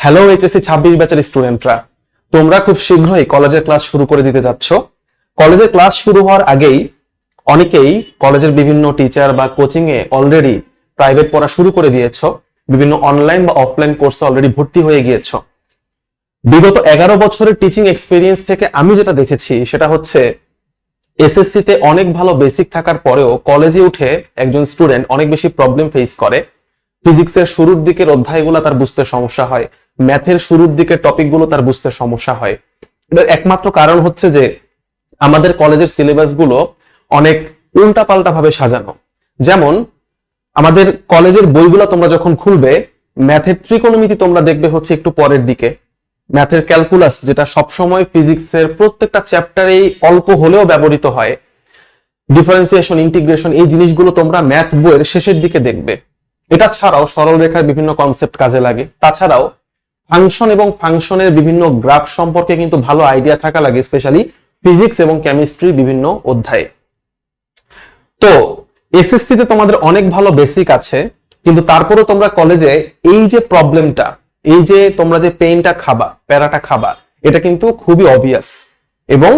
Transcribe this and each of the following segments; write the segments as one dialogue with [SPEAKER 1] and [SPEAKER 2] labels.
[SPEAKER 1] Hello HSC ছাব্বিশ ব্যাচের স্টুডেন্টরা তোমরা খুব শীঘ্রই কলেজের ক্লাস শুরু করে দিতে যাচ্ছ। কলেজের ক্লাস শুরু হওয়ার আগেই অনেকেই কলেজের বিভিন্ন টিচার বা কোচিং এ অলরেডি প্রাইভেট পড়া শুরু করে দিয়েছ। বিভিন্ন অনলাইন বা অফলাইন কোর্সে অলরেডি ভর্তি হয়ে গিয়েছো। বিগত এগারো বছরের টিচিং এক্সপিরিয়েন্স থেকে আমি যেটা দেখেছি, সেটা হচ্ছে এসএসসি তে অনেক ভালো বেসিক থাকার পরেও কলেজে উঠে একজন স্টুডেন্ট অনেক বেশি প্রবলেম ফেস করে। ফিজিক্সের শুরুর দিকের অধ্যায়গুলো তার বুঝতে সমস্যা হয়। ম্যাথের শুরুর দিকের টপিকগুলো তার বুঝতে সমস্যা হয়। এটার একমাত্র কারণ হচ্ছে যে, আমাদের কলেজের সিলেবাসগুলো অনেক উল্টাপাল্টা ভাবে সাজানো। যেমন, আমাদের কলেজের বইগুলো তোমরা যখন খুলবে, ম্যাথের ত্রিকোণমিতি তোমরা দেখবে হচ্ছে একটু পরের দিকে। ম্যাথের ক্যালকুলাস যেটা সবসময় ফিজিক্সের প্রত্যেকটা চ্যাপ্টারেই অল্প হলেও ব্যবহৃত হয়। ডিফারেন্সিয়েশন ইন্টিগ্রেশন এই জিনিসগুলো তোমরা ম্যাথ বইয়ের শেষের দিকে দেখবে। এটা ছাড়াও সরল রেখার বিভিন্ন কনসেপ্ট কাজে লাগে। তাছাড়াও ফাংশন এবং ফাংশনের বিভিন্ন গ্রাফ সম্পর্কে কিন্তু ভালো আইডিয়া থাকা লাগে স্পেশালি ফিজিক্স এবং কেমিস্ট্রি বিভিন্ন অধ্যায়ে। তো এসএসসি তে তোমাদের অনেক ভালো বেসিক আছে, কিন্তু তারপরে তোমরা কলেজে এই যে প্রবলেমটা এই যে তোমরা যে পেইনটা খাবা, প্যারাটা খাবা, এটা কিন্তু খুবই অবভিয়াস এবং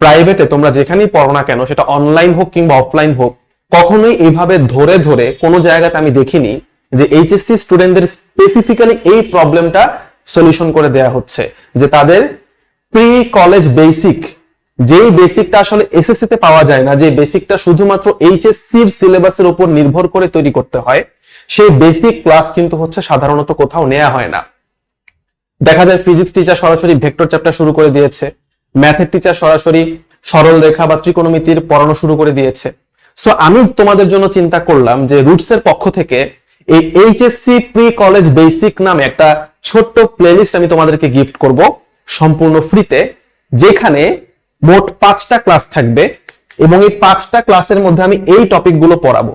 [SPEAKER 1] প্রাইভেটে তোমরা যেখানেই পড়ো না কেন, সেটা অনলাইন হোক কিংবা অফলাইন হোক, কখনোই এইভাবে ধরে ধরে কোনো জায়গাতে আমি দেখিনি যে এইচএসসি স্টুডেন্টদের স্পেসিফিক্যালি এই প্রবলেমটা সলিউশন করে দেয়া হচ্ছে। যে তাদের প্রি কলেজ বেসিক যেই বেসিকটা আসলে এসএসসি তে পাওয়া যায় না, যে বেসিকটা শুধুমাত্র এইচএসসি এর সিলেবাসের উপর নির্ভর করে তৈরি করতে হয়, সেই বেসিক ক্লাস কিন্তু হচ্ছে সাধারণত কোথাও নেওয়া হয় না। দেখা যায় ফিজিক্স টিচার সরাসরি ভেক্টর চ্যাপ্টার শুরু করে দিয়েছে ম্যাথের টিচার সরাসরি সরল রেখা বা ত্রিকোণমিতির পড়ানো শুরু করে দিয়েছে। সো আমি তোমাদের জন্য চিন্তা করলাম যে রুটস এর পক্ষ থেকে এই এইচএসসি প্রি কলেজ বেসিক নামে একটা ছোট্ট প্লেলিস্ট আমি তোমাদেরকে গিফট করব সম্পূর্ণ ফ্রিতে যেখানে মোট পাঁচটা ক্লাস থাকবে এবং এই পাঁচটা ক্লাসের মধ্যে আমি এই টপিকগুলো পড়াবো।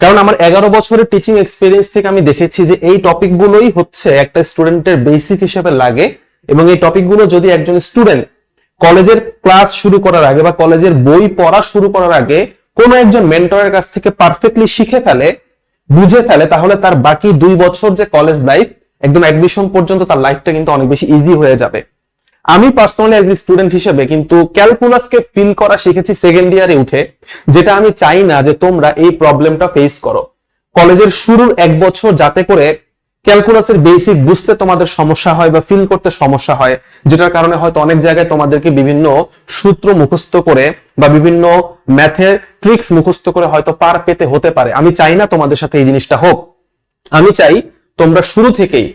[SPEAKER 1] কারণ আমার এগারো বছরের টিচিং এক্সপিরিয়েন্স থেকে আমি দেখেছি যে এই টপিকগুলোই হচ্ছে একটা স্টুডেন্টের বেসিক হিসেবে লাগে এবং এই টপিকগুলো যদি একজন স্টুডেন্ট কলেজের ক্লাস শুরু করার আগে বা কলেজের বই পড়া শুরু করার আগে কোনো একজন মেন্টরের কাছ থেকে পারফেক্টলি শিখে ফেলে বুঝে ফেলে, তাহলে তার বাকি দুই বছর যে কলেজ লাইফ একদম অ্যাডমিশন পর্যন্ত তার লাইফটা কিন্তু অনেক বেশি ইজি হয়ে যাবে। আমি পার্সোনালি এজ স্টুডেন্ট হিসেবে কিন্তু ক্যালকুলাসকে ফিল করা শিখেছি সেকেন্ড ইয়ারে উঠে, যেটা আমি চাই না যে তোমরা এই প্রবলেমটা ফেস করো। কলেজের শুরুর এক বছর যাতে করে ক্যালকুলাসের বেসিক বুঝতে তোমাদের সমস্যা হয় বা ফিল করতে সমস্যা হয়, যেটার কারণে হয়তো অনেক জায়গায় তোমাদেরকে বিভিন্ন সূত্র মুখস্থ করে বা বিভিন্ন ম্যাথের ট্রিক্স মুখস্থ করে হয়তো পার পেতে হতে পারে। আমি চাই না তোমাদের সাথে এই জিনিসটা হোক। আমি চাই তোমরা শুরু থেকেই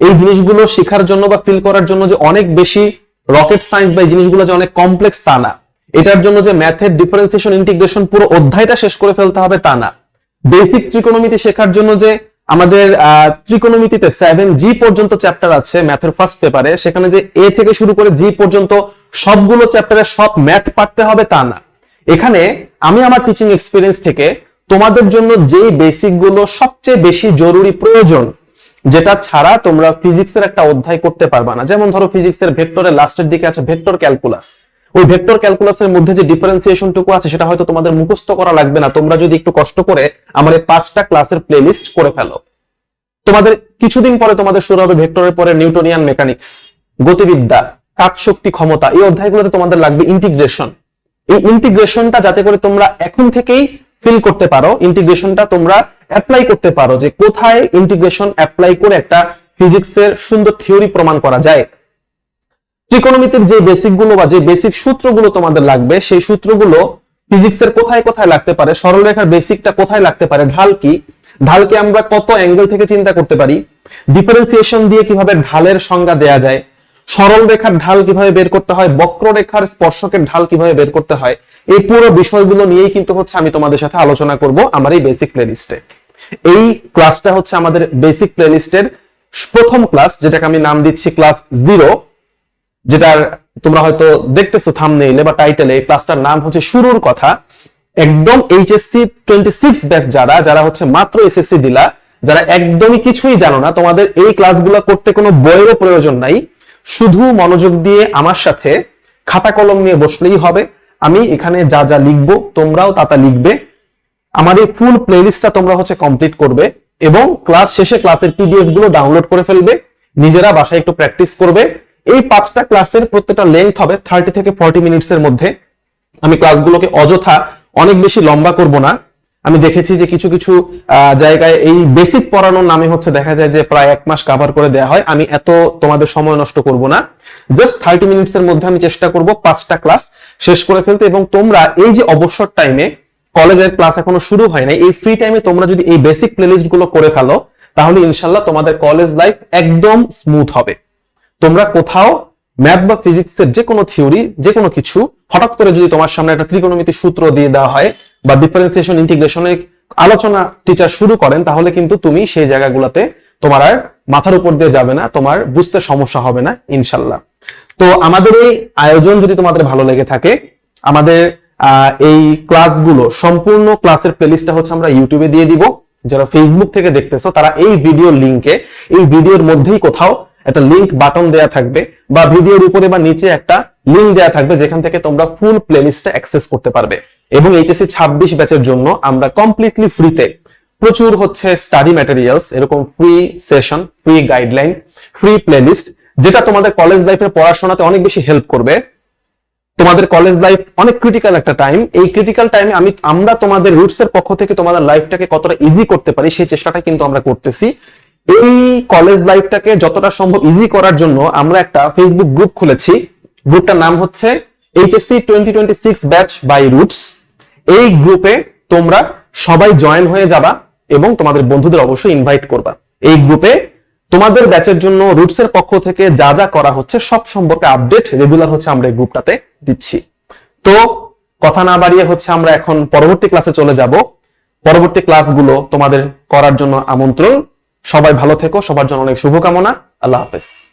[SPEAKER 1] এই জিনিসগুলো শেখার জন্য বা ফিল করার জন্য যে অনেক বেশি রকেট সায়েন্স বা এই জিনিসগুলো যে অনেক কমপ্লেক্স তা না। এটার জন্য যে ম্যাথের ডিফারেন্সিয়েশন ইন্টিগ্রেশন পুরো অধ্যায়টা শেষ করে ফেলতে হবে তা না। বেসিক ত্রিকোণমিতি শেখার জন্য যে আমাদের ত্রিকোণমিতিতে সেভেন জি পর্যন্ত চ্যাপ্টার আছে ম্যাথের ফার্স্ট পেপারে সেখানে যে এ থেকে শুরু করে জি পর্যন্ত সবগুলো চ্যাপ্টারে সব ম্যাথ পারতে হবে তা না। এখানে আমি আমার টিচিং এক্সপিরিয়েন্স থেকে তোমাদের জন্য যে বেসিকগুলো সবচেয়ে বেশি জরুরি প্রয়োজন, যেটা ছাড়া তোমরা ফিজিক্সের একটা অধ্যায় করতে পারবা না। যেমন ধরো ফিজিক্সের ভেক্টরের লাস্টের দিকে আছে ভেক্টর ক্যালকুলাস ওই ভেক্টর ক্যালকুলাসের মধ্যে যে ডিফারেন্সিয়েশন টুকু আছে, সেটা হয়তো তোমাদের মুখস্থ করা লাগবে না। তোমরা যদি একটু কষ্ট করে আমার এই পাঁচটা ক্লাসের প্লেলিস্ট করে ফেলো। তোমাদের কিছুদিন পরে তোমাদের শুরু হবে ভেক্টরের পরে নিউটোনিয়ান মেকানিক্স গতিবিদ্যা। কাজ শক্তি ক্ষমতা, এই অধ্যায়গুলোতে তোমাদের লাগবে ইন্টিগ্রেশন এই ইন্টিগ্রেশনটা যাতে করে তোমরা এখন থেকেই ফিল করতে পারো ইন্টিগ্রেশনটা তোমরা অ্যাপ্লাই করতে পারো যে কোথায় ইন্টিগ্রেশন অ্যাপ্লাই করে একটা ফিজিক্সের সুন্দর থিওরি প্রমাণ করা যায়। ত্রিকোণমিতির যে বেসিকগুলো বা যে বেসিক সূত্রগুলো তোমাদের লাগবে, সেই সূত্রগুলো ফিজিক্সের কোথায় কোথায় লাগতে পারে, সরলরেখার বেসিকটা কোথায় লাগতে পারে, ঢাল কি? ঢালকে আমরা কত অ্যাঙ্গেল থেকে চিন্তা করতে পারি? ডিফারেন্সিয়েশন দিয়ে কীভাবে ঢালের সংজ্ঞা দেয়া যায়? সরল রেখার ঢাল কীভাবে বের করতে হয়, বক্ররেখার স্পর্শকের ঢাল কীভাবে বের করতে হয়, এই পুরো বিষয়গুলো নিয়েই কিন্তু হচ্ছে আমি তোমাদের সাথে আলোচনা করব আমার এই বেসিক প্লেলিস্টে এই ক্লাসটা হচ্ছে আমাদের বেসিক প্লেলিস্টের প্রথম ক্লাস যেটাকে আমি নাম দিচ্ছি ক্লাস জিরো যেটার তোমরা হয়তো দেখতেছো থামনেইলে বা টাইটেলে এই ক্লাসটার নাম হচ্ছে শুরুর কথা। একদম এইচএসসি টোয়েন্টি সিক্স ব্যাচ যারা যারা হচ্ছে মাত্র এসএসসি দিলা, যারা একদমই কিছুই জানো না, তোমাদের এই ক্লাসগুলো করতে কোনো বইয়েরও প্রয়োজন নাই। শুধু মনোযোগ দিয়ে আমার সাথে খাতা কলম নিয়ে বসলেই হবে। আমি এখানে যা যা লিখব, তোমরাও তা তা লিখবে। আমার এই ফুল প্লেলিস্টটা তোমরা হচ্ছে কমপ্লিট করবে এবং ক্লাস শেষে ক্লাসের পিডিএফগুলো ডাউনলোড করে ফেলবে। নিজেরা বাসায় একটু প্র্যাকটিস করবে। এই পাঁচটা ক্লাসের প্রত্যেকটা লেন্থ হবে থার্টি থেকে ফর্টি মিনিটস এর মধ্যে। আমি ক্লাসগুলোকে অযথা অনেক বেশি লম্বা করব না। আমি দেখেছি যে কিছু কিছু জায়গায় এই বেসিক পড়ানোর নামে হচ্ছে দেখা যায় যে প্রায় এক মাস কভার করে দেওয়া হয়। আমি এত তোমাদের সময় নষ্ট করব না। জাস্ট থার্টি মিনিটস এর মধ্যে আমি চেষ্টা করব পাঁচটা ক্লাস শেষ করে ফেলতে এবং তোমরা এই যে অবসর টাইমে কলেজের ক্লাস এখনও শুরু হয় না এই ফ্রি টাইমে তোমরা যদি এই বেসিক প্লেলিস্টগুলো করে ফেলো, তাহলে ইনশাল্লাহ তোমাদের কলেজ লাইফ একদম স্মুথ হবে। তোমরা কোথাও ম্যাথ বা ফিজিক্সের যে কোনো থিওরি যে কোনো কিছু, হঠাৎ করে যদি তোমার সামনে একটা ত্রিকোণমিতি সূত্র দিয়ে দেওয়া হয় বা ডিফারেন্সিয়েশন ইন্টিগ্রেশনের আলোচনা টিচার শুরু করেন, তাহলে কিন্তু তুমি সেই জায়গাগুলোতে তোমার আর মাথার উপর দিয়ে যাবে না, তোমার বুঝতে সমস্যা হবে না, ইনশাল্লাহ। তো আমাদের এই আয়োজন যদি তোমাদের ভালো লেগে থাকে, আমাদের এই ক্লাসগুলো সম্পূর্ণ ক্লাসের প্লেলিস্টটা হচ্ছে আমরা ইউটিউবে দিয়ে দিব। যারা ফেসবুক থেকে দেখতেছো, তারা এই ভিডিও লিংকে এই ভিডিওর মধ্যেই কোথাও একটা লিংক বাটন দেয়া থাকবে বা ভিডিওর উপরে বা নিচে একটা লিংক দেয়া থাকবে যেখান থেকে তোমরা ফুল প্লেলিস্টটা অ্যাক্সেস করতে পারবে। এবং এইচএসসি ছাব্বিশ ব্যাচের জন্য আমরা কমপ্লিটলি ফ্রিতে প্রচুর হচ্ছে স্টাডি ম্যাটেরিয়ালস এরকম free session free guideline free playlist যেটা তোমাদের কলেজ লাইফের পড়াশোনাতে অনেক বেশি হেল্প করবে। তোমাদের কলেজ লাইফ অনেক ক্রিটিক্যাল একটা টাইম এই ক্রিটিক্যাল টাইমে আমি, আমরা তোমাদের রুটস এর পক্ষ থেকে তোমাদের লাইফটাকে কতটা ইজি করতে পারি সেই চেষ্টাটা কিন্তু আমরা করতেছি। এই কলেজ লাইফটাকে যতটা সম্ভব ইজি করার জন্য আমরা একটা ফেসবুক গ্রুপ খুলেছি। গ্রুপটার নাম হচ্ছে HSC twenty twenty six batch by Roots এই গ্রুপে তোমরা সবাই জয়েন হয়ে যাবা এবং তোমাদের বন্ধুদের অবশ্যই ইনভাইট করবা। এই গ্রুপে তোমাদের ব্যাচের জন্য রুটস এর পক্ষ থেকে যা যা করা হচ্ছে সব সম্পর্কে আপডেট রেগুলার হচ্ছে আমরা এই গ্রুপটাতে দিচ্ছি। তো কথা না বাড়িয়ে হচ্ছে আমরা এখন পরবর্তী ক্লাসে চলে যাব। পরবর্তী ক্লাসগুলো তোমাদের করার জন্য আমন্ত্রণ। সবাই ভালো থেকো সবার জন্য অনেক শুভকামনা। আল্লাহ হাফেজ।